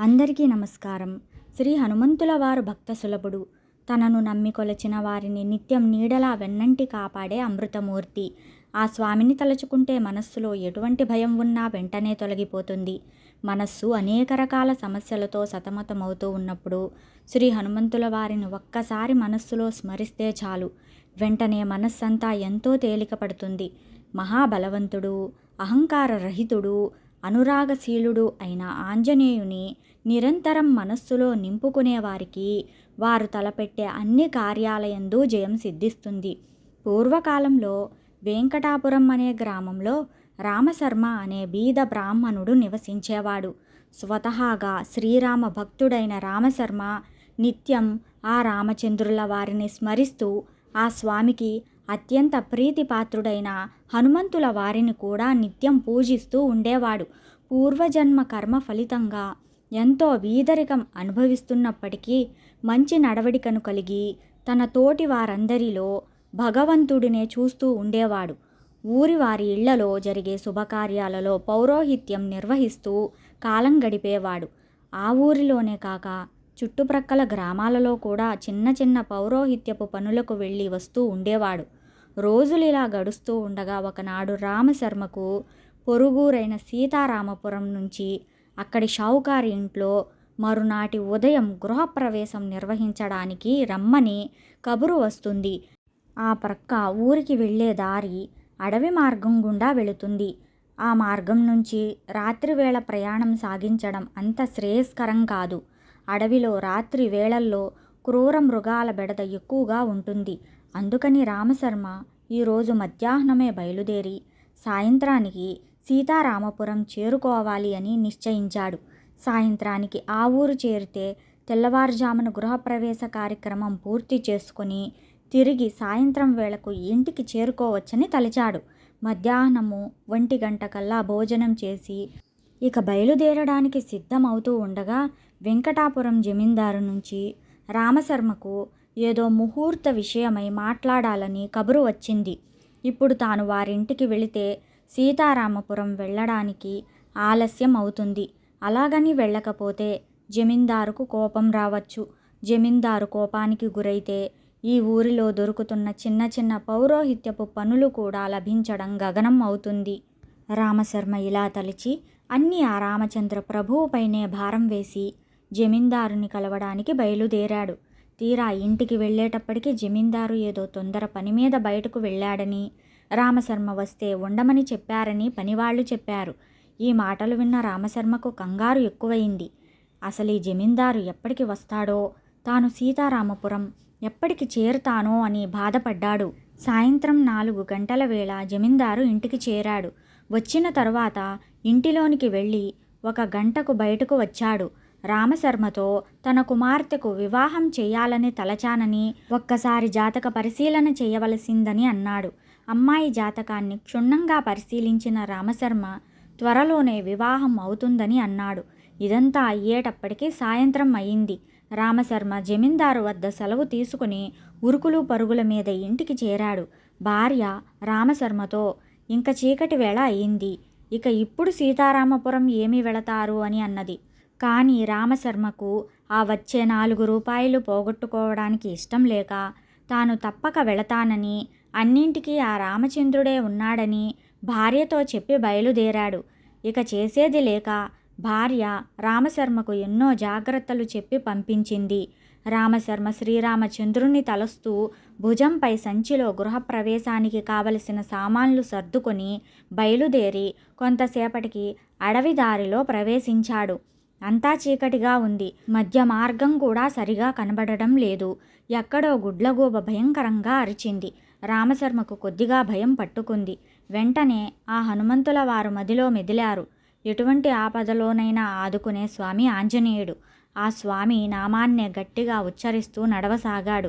అందరికీ నమస్కారం. శ్రీ హనుమంతుల వారు భక్త సులభుడు. తనను నమ్మి కొలచిన వారిని నిత్యం నీడలా వెన్నంటి కాపాడే అమృతమూర్తి. ఆ స్వామిని తలుచుకుంటే మనస్సులో ఎటువంటి భయం ఉన్నా వెంటనే తొలగిపోతుంది. మనస్సు అనేక రకాల సమస్యలతో సతమతమవుతూ ఉన్నప్పుడు శ్రీ హనుమంతుల వారిని ఒక్కసారి మనస్సులో స్మరిస్తే చాలు. వెంటనే మనస్సంతా ఎంతో తేలిక పడుతుంది మహాబలవంతుడు అహంకార రహితుడు అనురాగశీలుడు అయిన ఆంజనేయుని నిరంతరం మనస్సులో నింపుకునే వారికి వారు తలపెట్టే అన్ని కార్యాలయందు జయం సిద్ధిస్తుంది. పూర్వకాలంలో వెంకటాపురం అనే గ్రామంలో రామశర్మ అనే బీద బ్రాహ్మణుడు నివసించేవాడు. స్వతహాగా శ్రీరామ భక్తుడైన రామశర్మ నిత్యం ఆ రామచంద్రుల వారిని స్మరిస్తూ ఆ స్వామికి అత్యంత ప్రీతిపాత్రుడైన హనుమంతుల వారిని కూడా నిత్యం పూజిస్తూ ఉండేవాడు. పూర్వజన్మ కర్మ ఫలితంగా ఎంతో వీదరికం అనుభవిస్తున్నప్పటికీ మంచి నడవడికను కలిగి తన తోటి వారందరిలో భగవంతుడినే చూస్తూ ఉండేవాడు. ఊరి వారి ఇళ్ళలో జరిగే శుభకార్యాలలో పౌరోహిత్యం నిర్వహిస్తూ కాలం గడిపేవాడు. ఆ ఊరిలోనే కాక చుట్టుప్రక్కల గ్రామాలలో కూడా చిన్న చిన్న పౌరోహిత్యపు పనులకు వెళ్ళి వస్తూ ఉండేవాడు. రోజులు ఇలా గడుస్తూ ఉండగా ఒకనాడు రామశర్మకు పొరుగురైన సీతారామపురం నుంచి అక్కడి షావుకారి ఇంట్లో మరునాటి ఉదయం గృహప్రవేశం నిర్వహించడానికి రమ్మని కబురు వస్తుంది. ఆ ప్రక్క ఊరికి వెళ్ళే దారి అడవి మార్గం గుండా వెళుతుంది. ఆ మార్గం నుంచి రాత్రివేళ ప్రయాణం సాగించడం అంత శ్రేయస్కరం కాదు. అడవిలో రాత్రి వేళల్లో క్రూర మృగాల బెడద ఎక్కువగా ఉంటుంది. అందుకని రామశర్మ ఈరోజు మధ్యాహ్నమే బయలుదేరి సాయంత్రానికి సీతారామపురం చేరుకోవాలి అని నిశ్చయించాడు. సాయంత్రానికి ఆ ఊరు చేరితే తెల్లవారుజామున గృహప్రవేశ కార్యక్రమం పూర్తి చేసుకుని తిరిగి సాయంత్రం వేళకు ఇంటికి చేరుకోవచ్చని తలిచాడు. మధ్యాహ్నము ఒంటి గంట కల్లా భోజనం చేసి ఇక బయలుదేరడానికి సిద్ధమవుతూ ఉండగా వెంకటాపురం జమీందారు నుంచి రామశర్మకు ఏదో ముహూర్త విషయమై మాట్లాడాలని కబురు వచ్చింది. ఇప్పుడు తాను వారింటికి వెళితే సీతారామపురం వెళ్ళడానికి ఆలస్యం అవుతుంది. అలాగని వెళ్ళకపోతే జమీందారుకు కోపం రావచ్చు. జమీందారు కోపానికి గురైతే ఈ ఊరిలో దొరుకుతున్న చిన్న చిన్న పౌరోహిత్యపు పనులు కూడా లభించడం గగనం అవుతుంది. రామశర్మ ఇలా తలిచి అన్నీ ఆ రామచంద్ర ప్రభువుపైనే భారం వేసి జమీందారుని కలవడానికి బయలుదేరాడు. తీరా ఇంటికి వెళ్ళేటప్పటికి జమీందారు ఏదో తొందర పని మీద బయటకు వెళ్ళాడని రామశర్మ వస్తే ఉండమని చెప్పారని పనివాళ్ళు చెప్పారు. ఈ మాటలు విన్న రామశర్మకు కంగారు ఎక్కువైంది. అసలు ఈ జమీందారు ఎప్పటికి వస్తాడో తాను సీతారామపురం ఎప్పటికి చేరుతానో అని బాధపడ్డాడు. సాయంత్రం నాలుగు గంటల వేళ జమీందారు ఇంటికి చేరాడు. వచ్చిన తర్వాత ఇంటిలోనికి వెళ్ళి ఒక గంటకు బయటకు వచ్చాడు. రామశర్మతో తన కుమార్తెకు వివాహం చేయాలని తలచానని ఒక్కసారి జాతక పరిశీలన చేయవలసిందని అన్నాడు. అమ్మాయి జాతకాన్ని క్షుణ్ణంగా పరిశీలించిన రామశర్మ త్వరలోనే వివాహం అవుతుందని అన్నాడు. ఇదంతా అయ్యేటప్పటికీ సాయంత్రం అయింది రామశర్మ జమీందారు వద్ద సెలవు తీసుకుని ఉరుకులు పరుగుల మీద ఇంటికి చేరాడు. భార్య రామశర్మతో ఇంక చీకటి వేళ అయింది ఇక ఇప్పుడు సీతారామపురం ఏమి వెళతారు? అని అన్నది. కానీ రామశర్మకు ఆ వచ్చే నాలుగు రూపాయలు పోగొట్టుకోవడానికి ఇష్టం లేక తాను తప్పక వెళతానని అన్నింటికీ ఆ రామచంద్రుడే ఉన్నాడని భార్యతో చెప్పి బయలుదేరాడు. ఇక చేసేది లేక భార్య రామశర్మకు ఎన్నో జాగ్రత్తలు చెప్పి పంపించింది. రామశర్మ శ్రీరామచంద్రుని తలస్తూ భుజంపై సంచిలో గృహప్రవేశానికి కావలసిన సామాన్లు సర్దుకొని బయలుదేరి కొంతసేపటికి అడవి దారిలో ప్రవేశించాడు. అంతా చీకటిగా ఉంది. మధ్య మార్గం కూడా సరిగా కనబడడం లేదు. ఎక్కడో గుడ్లగూబ భయంకరంగా అరిచింది. రామశర్మకు కొద్దిగా భయం పట్టుకుంది. వెంటనే ఆ హనుమంతుల వారు మదిలో మెదిలారు. ఎటువంటి ఆపదలోనైనా ఆదుకునే స్వామి ఆంజనేయుడు. ఆ స్వామి నామాన్నే గట్టిగా ఉచ్చరిస్తూ నడవసాగాడు.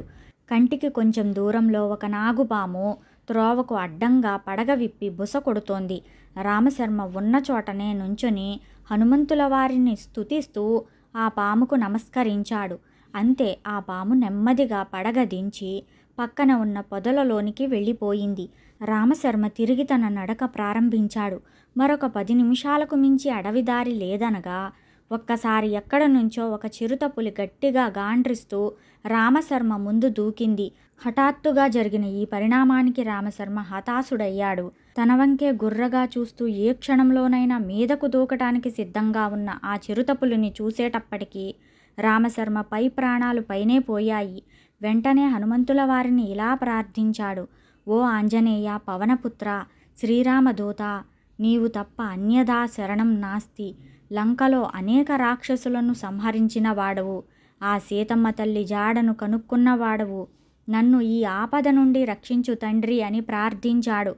కంటికి కొంచెం దూరంలో ఒక నాగుపాము త్రోవకు అడ్డంగా పడగ విప్పి బుస కొడుతోంది. రామశర్మ ఉన్న చోటనే నుంచుని హనుమంతుల వారిని స్థుతిస్తూ ఆ పాముకు నమస్కరించాడు. అంతే ఆ పాము నెమ్మదిగా పడగ దించి పక్కన ఉన్న పొదలలోనికి వెళ్ళిపోయింది. రామశర్మ తిరిగి తన నడక ప్రారంభించాడు. మరొక పది నిమిషాలకు మించి అడవిదారి లేదనగా ఒక్కసారి ఎక్కడ నుంచో ఒక చిరుతపులి గట్టిగా గాండ్రిస్తూ రామశర్మ ముందు దూకింది. హఠాత్తుగా జరిగిన ఈ పరిణామానికి రామశర్మ హతాశుడయ్యాడు. తన వంకే గుర్రగా చూస్తూ ఏ క్షణంలోనైనా మీదకు దూకటానికి సిద్ధంగా ఉన్న ఆ చిరుతపులుని చూసేటప్పటికీ రామశర్మ పై ప్రాణాలు పైనే పోయాయి. వెంటనే హనుమంతుల వారిని ఇలా ప్రార్థించాడు. ఓ ఆంజనేయ పవనపుత్ర శ్రీరామదూత నీవు తప్ప అన్యదా శరణం నాస్తి. లంకలో అనేక రాక్షసులను సంహరించిన వాడవు ఆ సీతమ్మ తల్లి జాడను కనుక్కున్నవాడవు. నన్ను ఈ ఆపద నుండి రక్షించు తండ్రి అని ప్రార్థించాడు.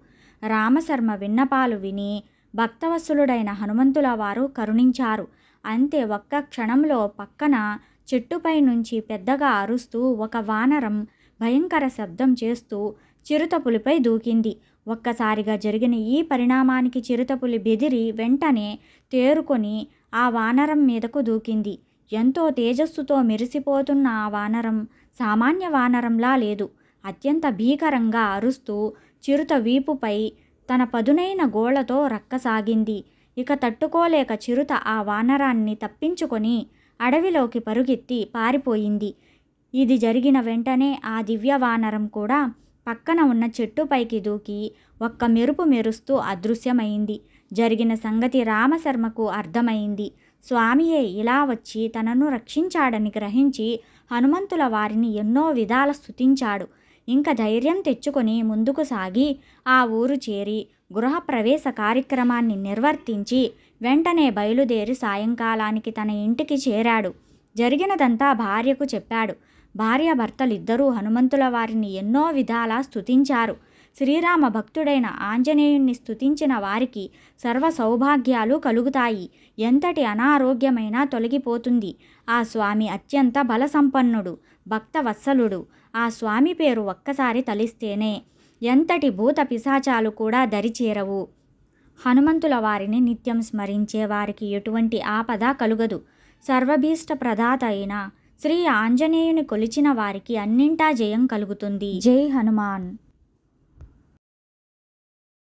రామశర్మ విన్నపాలు విని భక్తవత్సలుడైన హనుమంతుల వారు కరుణించారు. అంతే ఒక్క క్షణంలో పక్కన చెట్టుపై నుంచి పెద్దగా అరుస్తూ ఒక వానరం భయంకర శబ్దం చేస్తూ చిరుతపులిపై దూకింది. ఒక్కసారిగా జరిగిన ఈ పరిణామానికి చిరుతపులి బెదిరి వెంటనే తేరుకొని ఆ వానరం మీదకు దూకింది. ఎంతో తేజస్సుతో మెరిసిపోతున్న ఆ వానరం సామాన్య వానరంలా లేదు. అత్యంత భీకరంగా అరుస్తూ చిరుత వీపుపై తన పదునైన గోళ్ళతో రక్కసాగింది. ఇక తట్టుకోలేక చిరుత ఆ వానరాన్ని తప్పించుకొని అడవిలోకి పరుగెత్తి పారిపోయింది. ఇది జరిగిన వెంటనే ఆ దివ్య వానరం కూడా పక్కన ఉన్న చెట్టుపైకి దూకి ఒక్క మెరుపు మెరుస్తూ అదృశ్యమైంది. జరిగిన సంగతి రామశర్మకు అర్థమైంది. స్వామియే ఇలా వచ్చి తనను రక్షించాడని గ్రహించి హనుమంతుల వారిని ఎన్నో విధాల స్థుతించాడు ఇంక ధైర్యం తెచ్చుకొని ముందుకు సాగి ఆ ఊరు చేరి గృహప్రవేశ కార్యక్రమాన్ని నిర్వర్తించి వెంటనే బయలుదేరి సాయంకాలానికి తన ఇంటికి చేరాడు. జరిగినదంతా భార్యకు చెప్పాడు. భార్యాభర్తలిద్దరూ హనుమంతుల వారిని ఎన్నో విధాలా స్తుతించారు. శ్రీరామ భక్తుడైన ఆంజనేయుణ్ణి స్తుతించిన వారికి సర్వ సౌభాగ్యాలు కలుగుతాయి. ఎంతటి అనారోగ్యమైనా తొలగిపోతుంది. ఆ స్వామి అత్యంత బలసంపన్నుడు భక్తవత్సలుడు. ఆ స్వామి పేరు ఒక్కసారి తలిస్తేనే ఎంతటి భూత పిశాచాలు కూడా దరిచేరవు. హనుమంతుల వారిని నిత్యం స్మరించే వారికి ఎటువంటి ఆపద కలుగదు. సర్వభీష్ట ప్రదాత అయిన శ్రీ ఆంజనేయుని కొలిచిన వారికి అన్నింటా జయం కలుగుతుంది. జై హనుమాన్.